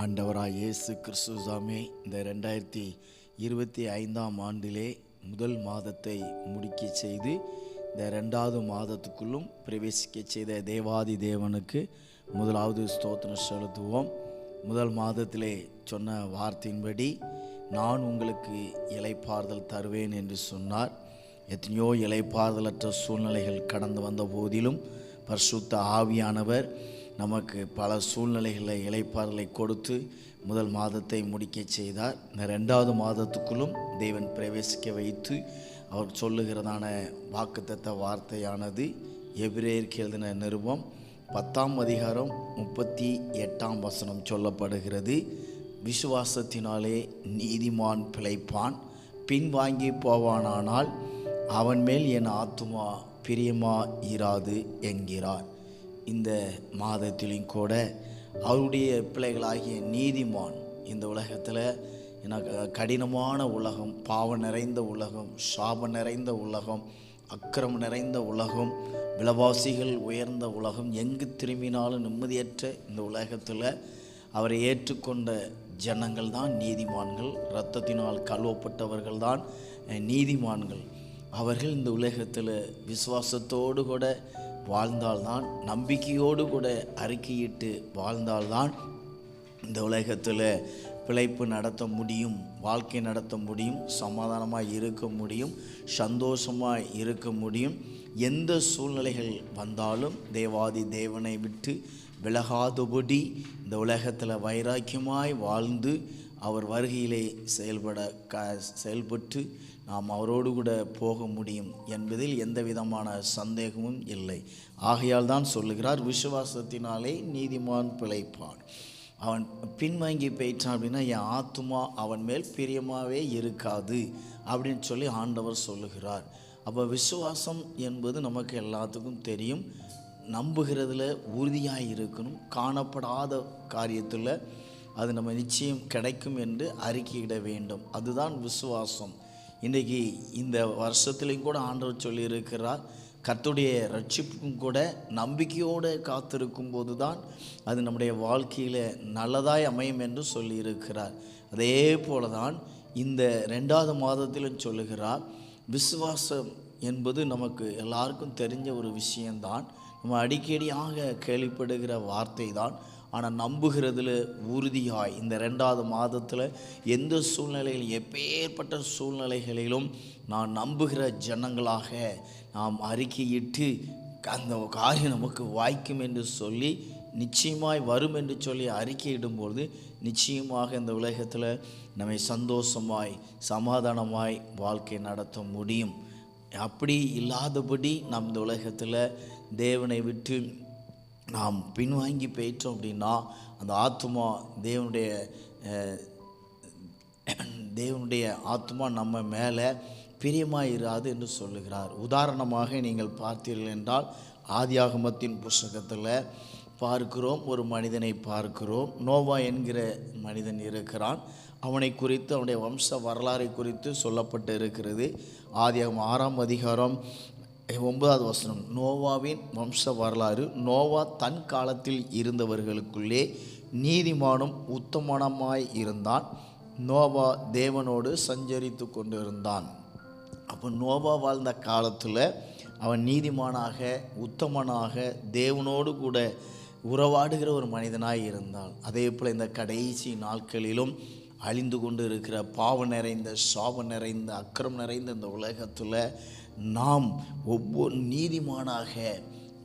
ஆண்டவராக இயேசு கிறிஸ்து சாமி இந்த ரெண்டாயிரத்தி இருபத்தி ஐந்தாம் ஆண்டிலே முதல் மாதத்தை முடிக்க செய்து இந்த ரெண்டாவது மாதத்துக்குள்ளும் பிரவேசிக்க செய்த தேவாதி தேவனுக்கு முதலாவது ஸ்தோத்திரம் செலுத்துவோம். முதல் மாதத்திலே சொன்ன வார்த்தையின்படி நான் உங்களுக்கு இலைப்பாறுதல் தருவேன் என்று சொன்னார். எத்தனையோ இலைப்பாறுதலற்ற சூழ்நிலைகள் கடந்து வந்த போதிலும் பரிசுத்த ஆவியானவர் நமக்கு பல சூழ்நிலைகளை இழைப்பார்களை கொடுத்து முதல் மாதத்தை முடிக்க செய்தார். இந்த ரெண்டாவது மாதத்துக்குள்ளும் தேவன் பிரவேசிக்க வைத்து அவர் சொல்லுகிறதான வாக்குத்தத்த வார்த்தையானது எபிரேயருக்கு எழுதின நிருபம் பத்தாம் அதிகாரம் முப்பத்தி எட்டாம் வசனம் சொல்லப்படுகிறது. விசுவாசத்தினாலே நீதிமான் பிழைப்பான் பின்வாங்கி போவானானால் அவன் மேல் என் ஆத்துமா பிரியமா இராது என்கிறார். இந்த மாதத்திலும் கூட அவருடைய பிள்ளைகளாகிய நீதிமான் இந்த உலகத்தில் எனக்கு கடினமான உலகம் பாவம் நிறைந்த உலகம் சாபம் நிறைந்த உலகம் அக்கிரம் நிறைந்த உலகம் விலவாசிகள் உயர்ந்த உலகம் எங்கு திரும்பினாலும் நிம்மதியற்ற இந்த உலகத்தில் அவரை ஏற்றுக்கொண்ட ஜனங்கள் தான் நீதிமான்கள். இரத்தத்தினால் கழுவப்பட்டவர்கள் தான் நீதிமான்கள். அவர்கள் இந்த உலகத்தில் விசுவாசத்தோடு கூட வாழ்ந்தால்தான் நம்பிக்கையோடு கூட அறிக்கையிட்டு வாழ்ந்தால்தான் இந்த உலகத்தில் பிழைப்பு நடத்த முடியும் வாழ்க்கை நடத்த முடியும் சமாதானமாக இருக்க முடியும் சந்தோஷமாக இருக்க முடியும். எந்த சூழ்நிலைகள் வந்தாலும் தேவாதி தேவனை விட்டு விலகாதபடி இந்த உலகத்தில் வைராக்கியமாய் வாழ்ந்து அவர் வருகையிலே செயல்பட க செயல்பட்டு நாம் அவரோடு கூட போக முடியும் என்பதில் எந்த விதமான சந்தேகமும் இல்லை. ஆகையால் தான் சொல்லுகிறார் விசுவாசத்தினாலே நீதிமான் பிழைப்பான். அவன் பின்வாங்கி போயிட்டான் அப்படின்னா என் ஆத்துமா அவன் மேல் பிரியமாகவே இருக்காது அப்படின்னு சொல்லி ஆண்டவர் சொல்லுகிறார். அப்போ விசுவாசம் என்பது நமக்கு எல்லாத்துக்கும் தெரியும். நம்புகிறதுல உறுதியாக இருக்கணும். காணப்படாத காரியத்தில் அது நம்ம நிச்சயம் கிடைக்கும் என்று அறிக்கையிட வேண்டும். அதுதான் விசுவாசம். இன்றைக்கி இந்த வருஷத்துலேயும் கூட ஆண்டவர் சொல்லியிருக்கிறார் கர்த்துடைய ரட்சிப்புக்கும் கூட நம்பிக்கையோடு காத்திருக்கும் போது தான் அது நம்முடைய வாழ்க்கையில் நல்லதாய் அமையும் என்று சொல்லியிருக்கிறார். அதே போல தான் இந்த ரெண்டாவது மாதத்திலும் சொல்லுகிறார் விசுவாசம் என்பது நமக்கு எல்லாருக்கும் தெரிஞ்ச ஒரு விஷயந்தான் நம்ம அடிக்கடியாக கேள்விப்படுகிற வார்த்தை தான் ஆனால் நம்புகிறதுல உறுதியாய் இந்த ரெண்டாவது மாதத்தில் எந்த சூழ்நிலையில் எப்பேற்பட்ட சூழ்நிலைகளிலும் நான் நம்புகிற ஜனங்களாக நாம் அறிக்கையிட்டு அந்த காரியம் நமக்கு வாய்க்கும் என்று சொல்லி நிச்சயமாய் வரும் என்று சொல்லி அறிக்கையிடும்போது நிச்சயமாக இந்த உலகத்தில் நம்மை சந்தோஷமாய் சமாதானமாய் வாழ்க்கை நடத்த முடியும். அப்படி இல்லாதபடி நம் இந்த உலகத்தில் தேவனை விட்டு நாம் பின்வாங்கி போயிட்டோம் அப்படின்னா அந்த ஆத்மா தேவனுடைய தேவனுடைய ஆத்மா நம்ம மேலே பிரியமாக இராது என்று சொல்லுகிறார். உதாரணமாக நீங்கள் பார்த்தீர்கள் என்றால் ஆதியாகமத்தின் புஸ்தகத்தில் பார்க்கிறோம் ஒரு மனிதனை பார்க்கிறோம். நோவா என்கிற மனிதன் இருக்கிறான். அவனை குறித்து அவனுடைய வம்ச வரலாறை குறித்து சொல்லப்பட்டு இருக்கிறது. ஆதியாகம் ஆறாம் அதிகாரம் ஒன்பதாவது வசனம். நோவாவின் வம்ச வரலாறு நோவா தன் காலத்தில் இருந்தவர்களுக்குள்ளே நீதிமானும் உத்தமனமாய் இருந்தான். நோவா தேவனோடு சஞ்சரித்து கொண்டிருந்தான். அப்போ நோவா வாழ்ந்த காலத்தில் அவன் நீதிமானாக உத்தமனாக தேவனோடு கூட உறவாடுகிற ஒரு மனிதனாக இருந்தான். அதே போல் இந்த கடைசி நாட்களிலும் அழிந்து கொண்டு இருக்கிற பாவம் நிறைந்த சாபம் நிறைந்த அக்கிரம் நிறைந்த இந்த உலகத்தில் நாம் ஒவ்வொரு நீதிமானாக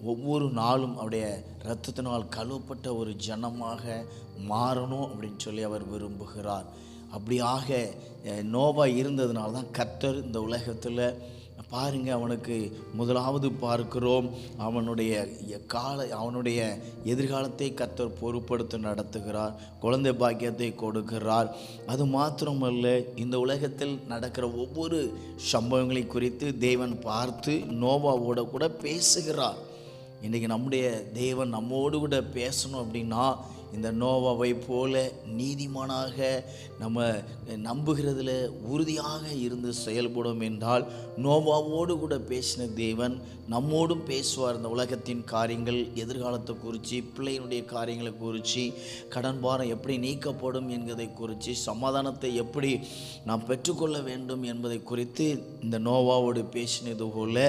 ஒவ்வொரு நாளும் அவருடைய இரத்தத்தினால் கழுவப்பட்ட ஒரு ஜனமாக மாறணும் அப்படின்னு சொல்லி அவர் விரும்புகிறார். அப்படியாக நோவா இருந்ததுனால தான் கர்த்தர் இந்த உலகத்தில் பாருங்க அவனுக்கு முதலாவது பார்க்கிறோம். அவனுடைய கால அவனுடைய எதிர்காலத்தை கத்தர் பொறுப்படுத்தி நடத்துகிறார் குழந்தை பாக்கியத்தை கொடுக்கிறார். அது மாத்திரமல்ல இந்த உலகத்தில் நடக்கிற ஒவ்வொரு சம்பவங்களை குறித்து தேவன் பார்த்து நோவாவோட கூட பேசுகிறார். இன்றைக்கி நம்முடைய தேவன் நம்மோடு கூட பேசணும் அப்படின்னா இந்த நோவாவை போல நீதிமானாக நம்ம நம்புகிறதுல உறுதியாக இருந்து செயல்படும் என்றால் நோவாவோடு கூட பேசின தேவன் நம்மோடும் பேசுவார். இந்த உலகத்தின் காரியங்கள் எதிர்காலத்தை குறித்து பிள்ளையினுடைய காரியங்களை குறித்து கடன் பாரம் எப்படி நீக்கப்படும் என்கிறதை குறித்து சமாதானத்தை எப்படி நாம் பெற்றுக்கொள்ள வேண்டும் என்பதை குறித்து இந்த நோவாவோடு பேசினது போல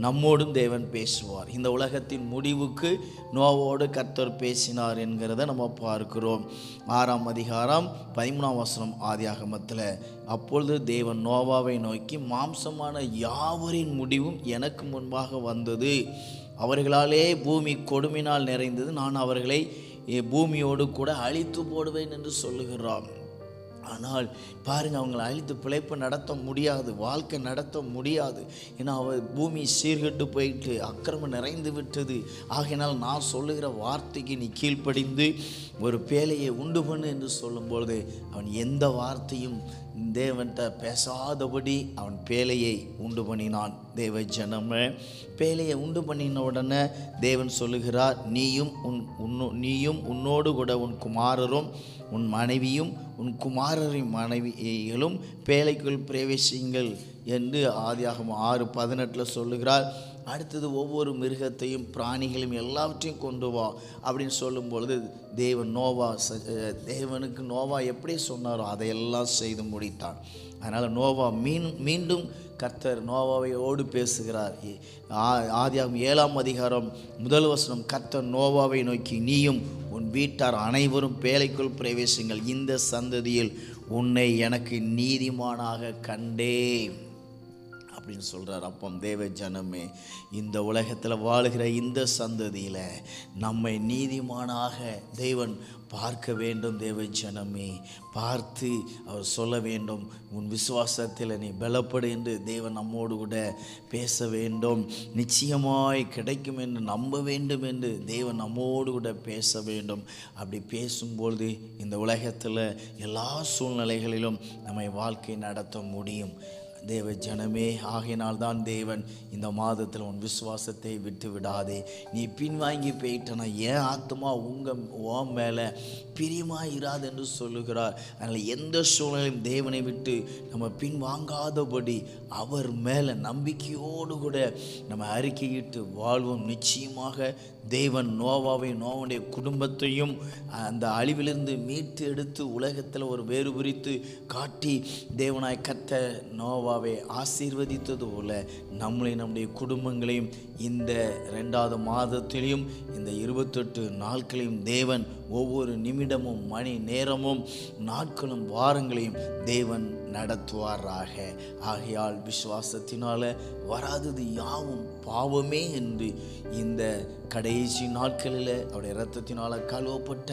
நம்மோடும் தேவன் பேசுவார். இந்த உலகத்தின் முடிவுக்கு நோவோடு கர்த்தர் பேசினார் என்கிறத நம்ம பார்க்கிறோம். ஆறாம் அதிகாரம் பதிமூணாம் வசனம் ஆதியாகமத்தில் அப்பொழுது தேவன் நோவாவை நோக்கி மாம்சமான யாவரின் முடிவும் எனக்கு முன்பாக வந்தது. அவர்களாலே பூமி கொடுமினால் நிறைந்தது. நான் அவர்களை பூமியோடு கூட அழித்து போடுவேன் என்று சொல்லுகிறான். ஆனால் பாருங்க அவங்களை அழித்து பிழைப்பு நடத்த முடியாது வாழ்க்கை நடத்த முடியாது. ஏன்னா அவ பூமி சீர்கெட்டு போயிட்டு அக்கிரமம் நிறைந்து விட்டது. ஆகையினால் நான் சொல்லுகிற வார்த்தைக்கு நீ கீழ்ப்படிந்து ஒரு பேழையை உண்டு பண்ணு என்று சொல்லும்பொழுது அவன் எந்த வார்த்தையும் தேவன்கிட்ட பேசாதபடி அவன் பேழையை உண்டு பண்ணினான். தேவ ஜனமே பேழையை உண்டு பண்ணின உடனே தேவன் சொல்லுகிறார் நீயும் உன் உன்னோ நீயும் உன்னோடு கூட உன் குமாரரும் உன் மனைவியும் உன் குமாரரின் மனைவிகளும் பேழைக்குள் பிரவேசிங்கள் என்று ஆதியாகும் ஆறு பதினெட்டில் சொல்லுகிறார். அடுத்தது ஒவ்வொரு மிருகத்தையும் பிராணிகளையும் எல்லாவற்றையும் கொண்டு வா அப்படின்னு சொல்லும் பொழுது தேவன் நோவா ச- தேவனுக்கு நோவா எப்படி சொன்னாரோ அதையெல்லாம் செய்து முடித்தான். அதனால் நோவா மீன் மீண்டும் கர்த்தர் நோவாவையோடு பேசுகிறார். ஏ- ஆ- ஏழாம் அதிகாரம் முதல் வசனம் கர்த்தர் நோவாவை நோக்கி நீயும் உன் வீட்டார் அனைவரும் பேழைக்குள் பிரவேசிங்கள். இந்த சந்ததியில் உன்னை எனக்கு நீதிமானாக கண்டேன். அப்படின்னு சொல்கிறார் அப்பம் தேவ ஜனமே இந்த உலகத்தில் வாழுகிற இந்த சந்ததியில் நம்மை நீதிமானாக தேவன் பார்க்க வேண்டும் தேவ ஜனமே. பார்த்து அவர் சொல்ல வேண்டும் உன் விசுவாசத்தில் நீ பலப்படு என்று தேவன் நம்மோடு கூட பேச வேண்டும். நிச்சயமாய் கிடைக்கும் என்று நம்ப வேண்டும் என்று தேவன் நம்மோடு கூட பேச வேண்டும். அப்படி பேசும்பொழுது இந்த உலகத்தில் எல்லா சூழ்நிலைகளிலும் நம்மை வாழ்க்கை நடத்த முடியும். தேவ ஜனமே ஆகையினால் தான் தேவன் இந்த மாதத்தில் உன் விசுவாசத்தை விட்டு விடாதே நீ பின்வாங்கி போயிட்டனா ஏன் ஆத்மா உங்கள் ஓம் மேலே பிரியமாக இராது என்று சொல்லுகிறார். அதனால் எந்த சூழ்நிலையும் தேவனை விட்டு நம்ம பின்வாங்காதபடி அவர் மேலே நம்பிக்கையோடு கூட நம்ம அறிக்கையிட்டு வாழ்வோம். நிச்சயமாக தேவன் நோவாவை நோவனுடைய குடும்பத்தையும் அந்த அழிவிலிருந்து மீட்டு எடுத்து உலகத்தில் ஒரு வேறுபுரித்து காட்டி தேவனாய் கத்த நோவா யோவாவை ஆசீர்வதித்தது போல நம்மளை நம்முடைய குடும்பங்களையும் இந்த ரெண்டாவது மாதத்திலையும் இந்த இருபத்தெட்டு நாட்களையும் தேவன் ஒவ்வொரு நிமிடமும் மணி நேரமும் நாட்களும் வாரங்களையும் தேவன் நடத்துவாராக. ஆகையால் விசுவாசத்தினால வராதது யாவும் பாவமே என்று இந்த கடைசி நாட்களில் அவருடைய இரத்தத்தினால் கழுவப்பட்ட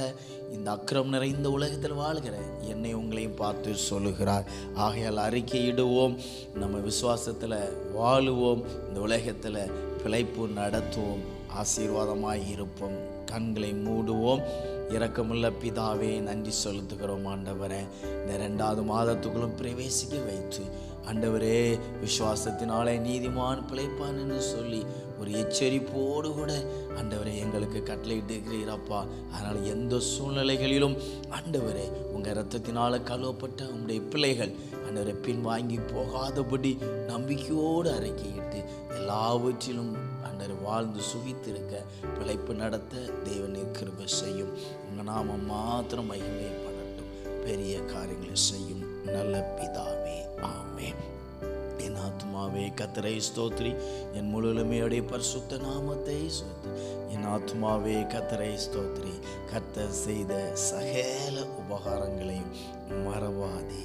இந்த அக்கிரம் நிறைந்த உலகத்தில் வாழ்கிற என்னை உங்களையும் பார்த்து சொல்லுகிறார். ஆகையால் அறிக்கையிடுவோம் நம்ம விசுவாசத்தில் வாழுவோம் இந்த உலகத்தில் பிழைப்பு நடத்துவோம் ஆசீர்வாதமாக இருப்போம் கண்களை மூடுவோம் இறக்கமுள்ள பிதாவே நன்றி செலுத்துகிறோம் ஆண்டவரே. இந்த ரெண்டாவது மாதத்துக்குள்ளும் பிரவேசிக்க வைத்து ஆண்டவரே விசுவாசத்தினாலே நீதிமான் பிழைப்பான் என்று சொல்லி ஒரு எச்சரிப்போடு கூட ஆண்டவரே எங்களுக்கு கட்டளையிட்டுக்கிறீரப்பா அதனால் எந்த சூழ்நிலைகளிலும் ஆண்டவரே உங்கள் ரத்தத்தினால் கழுவப்பட்ட உங்களுடைய பிள்ளைகள் ஆண்டவரை பின் வாங்கி போகாதபடி நம்பிக்கையோடு அறிக்கையிட்டு எல்லாவற்றிலும் அண்டர் வாழ்ந்து சுகித்திருக்க பிழைப்பு நடத்த தேவனை கிருபை செய்யும். உங்கள் நாமம் மாத்திரம் மகிமைப்படட்டும் பெரிய காரியங்களை செய்யும் நல்ல பிதாவே. ஆமே என் ஆத்மாவே கத்தரை ஸ்தோத்ரி. என் முழுமையுடைய பரிசுத்த நாமத்தை ஸ்தோத்ரி என் ஆத்மாவே கத்தரை ஸ்தோத்ரி. கத்த செய்த சகல உபகாரங்களையும் மறவாதே.